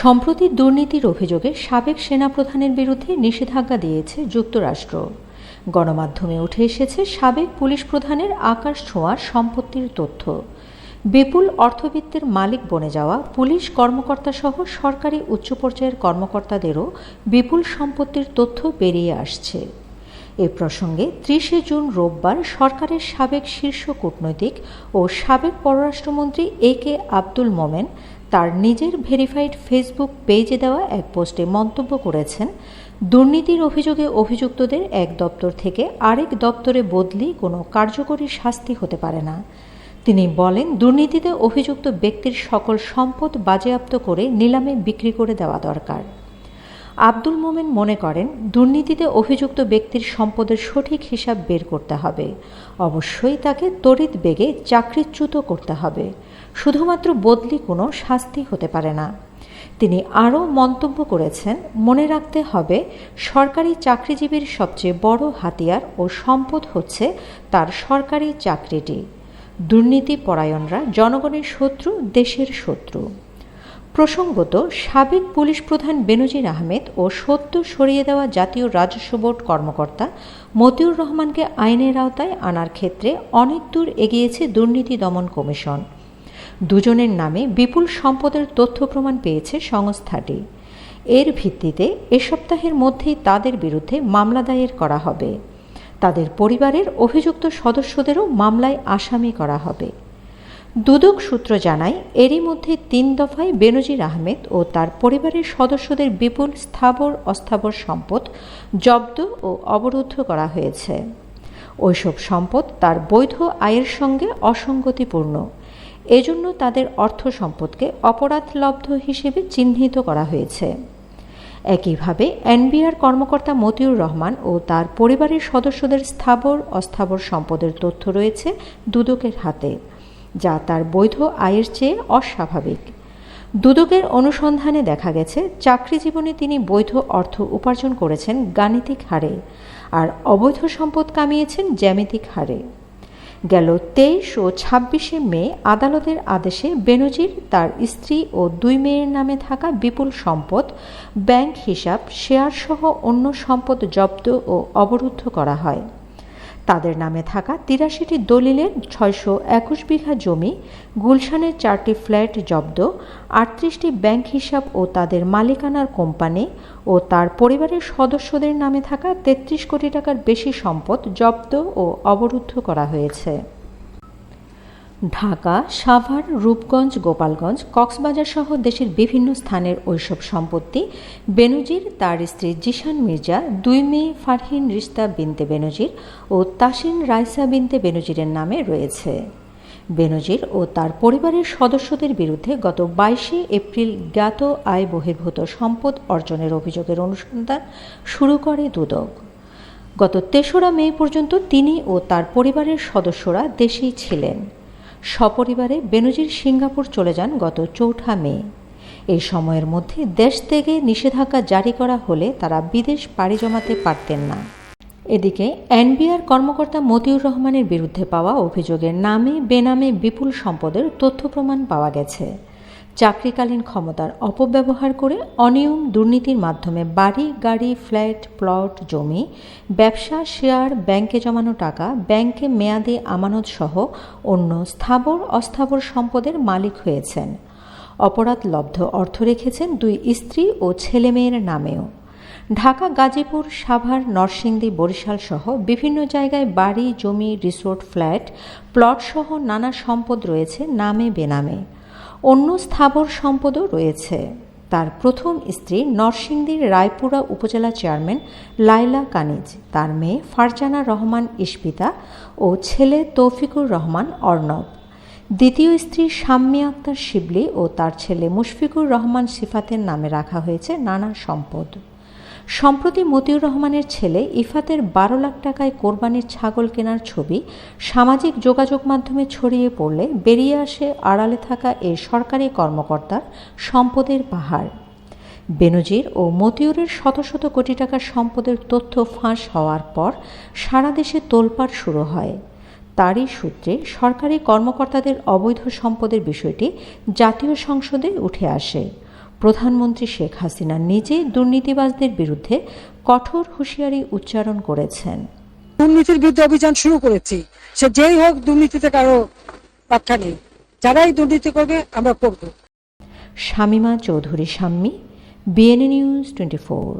সম্প্রতি দুর্নীতির অভিযোগে সাবেক সেনাপ্রধানের বিরুদ্ধে নিষেধাজ্ঞা দিয়েছে যুক্তরাষ্ট্র। গণমাধ্যমে উঠে এসেছে সাবেক পুলিশ প্রধানের আকাশ ছোঁয়ার সম্পত্তির তথ্য। বিপুল অর্থবিত্তের মালিক বনে যাওয়া পুলিশ কর্মকর্তা সহ সরকারি উচ্চ পর্যায়ের কর্মকর্তাদেরও বিপুল সম্পত্তির তথ্য বেরিয়ে আসছে। এ প্রসঙ্গে ত্রিশে জুন রোববার সরকারের সাবেক শীর্ষ কূটনৈতিক ও সাবেক পররাষ্ট্রমন্ত্রী এ কে আব্দুল মোমেন তার নিজের ভেরিফাইড ফেসবুক পেজে দেওয়া এক পোস্টে মন্তব্য করেছেন, দুর্নীতির অভিযোগে অভিযুক্তদের এক দপ্তর থেকে আরেক দপ্তরে বদলি কোনো কার্যকরী শাস্তি হতে পারে না। তিনি বলেন, দুর্নীতিতে অভিযুক্ত ব্যক্তির সকল সম্পদ বাজেয়াপ্ত করে নিলামে বিক্রি করে দেওয়া দরকার। আব্দুল মোমেন মনে করেন, দুর্নীতিতে অভিযুক্ত ব্যক্তির সম্পদের সঠিক হিসাব বের করতে হবে। অবশ্যই তাকে তড়িৎ বেগে চাকরিচ্যুত করতে হবে। শুধুমাত্র বদলি কোনো শাস্তি হতে পারে না। তিনি আরও মন্তব্য করেছেন, মনে রাখতে হবে, সরকারি চাকরিজীবীর সবচেয়ে বড় হাতিয়ার ও সম্পদ হচ্ছে তার সরকারি চাকরিটি। দুর্নীতি পরায়ণরা জনগণের শত্রু, দেশের শত্রু। প্রসঙ্গত, সাবেক পুলিশ প্রধান বেনজির আহমেদ ও সত্য সরিয়ে দেওয়া জাতীয় রাজস্ব বোর্ড কর্মকর্তা মতিউর রহমানকে আইনের আওতায় আনার ক্ষেত্রে অনেক দূর এগিয়েছে দুর্নীতি দমন কমিশন। দুজনের নামে বিপুল সম্পদের তথ্য প্রমাণ পেয়েছে সংস্থাটি। এর ভিত্তিতে এ সপ্তাহের মধ্যেই তাদের বিরুদ্ধে মামলা দায়ের করা হবে। তাদের পরিবারের অভিযুক্ত সদস্যদেরও মামলায় আসামি করা হবে। দুদক সূত্র জানায়, এরই মধ্যে তিন দফায় বেনজির আহমেদ ও তার পরিবারের সদস্যদের বিপুল স্থাবর অস্থাবর সম্পদ জব্দ ও অবরুদ্ধ করা হয়েছে। ওইসব সম্পদ তার বৈধ আয়ের সঙ্গে অসঙ্গতিপূর্ণ। এজন্য তাদের অর্থ সম্পদকে অপরাধলব্ধ হিসেবে চিহ্নিত করা হয়েছে। একইভাবে, এনবিআর কর্মকর্তা মতিউর রহমান ও তার পরিবারের সদস্যদের স্থাবর অস্থাবর সম্পদের তথ্য রয়েছে দুদকের হাতে। যা তার বৈধ আয়ের চেয়ে অস্বাভাবিক। দুদকের অনুসন্ধানে দেখা গেছে, চাকরি জীবনে তিনি বৈধ অর্থ উপার্জন করেছেন গাণিতিক হারে আর অবৈধ সম্পদ কামিয়েছেন জ্যামিতিক হারে। গেল তেইশ ও ছাব্বিশে মে আদালতের আদেশে বেনজির তার স্ত্রী ও দুই মেয়ের নামে থাকা বিপুল সম্পদ, ব্যাংক হিসাব, শেয়ারসহ অন্য সম্পদ জব্দ ও অবরুদ্ধ করা হয়। তাদের নামে থাকা তিরাশিটি দলিলের ছয়শো একুশ বিঘা জমি, গুলশানের চারটি ফ্ল্যাট জব্দ, আটত্রিশটি ব্যাংক হিসাব ও তাদের মালিকানার কোম্পানি ও তার পরিবারের সদস্যদের নামে থাকা তেত্রিশ কোটি টাকার বেশি সম্পদ জব্দ ও অবরুদ্ধ করা হয়েছে। ঢাকা, সাভার, রূপগঞ্জ, গোপালগঞ্জ, কক্সবাজার সহ দেশের বিভিন্ন স্থানের ওইসব সম্পত্তি বেনজির, তার স্ত্রী জিশান মির্জা, দুই মেয়ে ফারহিন রিস্তা বিনতে বেনজির ও তাসিন রাইসা বিনতে বেনজিরের নামে রয়েছে। বেনজির ও তার পরিবারের সদস্যদের বিরুদ্ধে গত বাইশে এপ্রিল জ্ঞাত আয় বহির্ভূত সম্পদ অর্জনের অভিযোগের অনুসন্ধান শুরু করে দুদক। গত তেসরা মে পর্যন্ত তিনি ও তার পরিবারের সদস্যরা দেশেই ছিলেন। সপরিবারে বেনজির সিঙ্গাপুর চলে যান গত চৌঠা মে। এই সময়ের মধ্যে দেশ থেকে নিষেধাজ্ঞা জারি করা হলে তারা বিদেশ পাড়ি জমাতে পারতেন না। এদিকে এনবিআর কর্মকর্তা মতিউর রহমানের বিরুদ্ধে পাওয়া অভিযোগের নামে বেনামে বিপুল সম্পদের তথ্য প্রমাণ পাওয়া গেছে। চাকরিকালীন ক্ষমতার অপব্যবহার করে অনিয়ম দুর্নীতির মাধ্যমে বাড়ি, গাড়ি, ফ্ল্যাট, প্লট, জমি, ব্যবসা, শেয়ার, ব্যাংকে জমানো টাকা, ব্যাংকে মেয়াদে আমানত সহ অন্য স্থাবর, অস্থাবর সম্পদের মালিক হয়েছেন। অপরাধ লব্ধ অর্থ রেখেছেন দুই স্ত্রী ও ছেলেমেয়ের নামেও। ঢাকা, গাজীপুর, সাভার, নরসিংদী, বরিশাল সহ বিভিন্ন জায়গায় বাড়ি, জমি, রিসোর্ট, ফ্ল্যাট, প্লট সহ নানা সম্পদ রয়েছে নামে বেনামে। অন্য স্থাবর সম্পদও রয়েছে। তার প্রথম স্ত্রী নরসিংদীর রায়পুরা উপজেলা চেয়ারম্যান লাইলা কানিজ, তার মেয়ে ফারজানা রহমান ইস্পিতা ও ছেলে তৌফিকুর রহমান অর্ণব। দ্বিতীয় স্ত্রী শাম্মী আক্তার শিবলি ও তার ছেলে মুশফিকুর রহমান সিফাতের নামে রাখা হয়েছে নানা সম্পদ। সম্প্রতি মতিউর রহমানের ছেলে ইফাতের বারো লাখ টাকায় কোরবানির ছাগল কেনার ছবি সামাজিক যোগাযোগ মাধ্যমে ছড়িয়ে পড়লে বেরিয়ে আসে আড়ালে থাকা এই সরকারি কর্মকর্তার সম্পদের পাহাড়। বেনজির ও মতিউরের শত শত কোটি টাকার সম্পদের তথ্য ফাঁস হওয়ার পর সারা দেশে তোলপাড় শুরু হয়। তারই সূত্রে সরকারি কর্মকর্তাদের অবৈধ সম্পদের বিষয়টি জাতীয় সংসদে উঠে আসে। প্রধানমন্ত্রী শেখ হাসিনা নিজে দুর্নীতিবাজদের বিরুদ্ধে কঠোর হুঁশিয়ারি উচ্চারণ করেছেন। দুর্নীতির বিরুদ্ধে অভিযান শুরু করেছি। সে যেই হোক দুর্নীতিতে কারও রক্ষা নেই। যারাই দুর্নীতি করবে আমরা করব। Shamima Chowdhury Shammi BNA news twenty four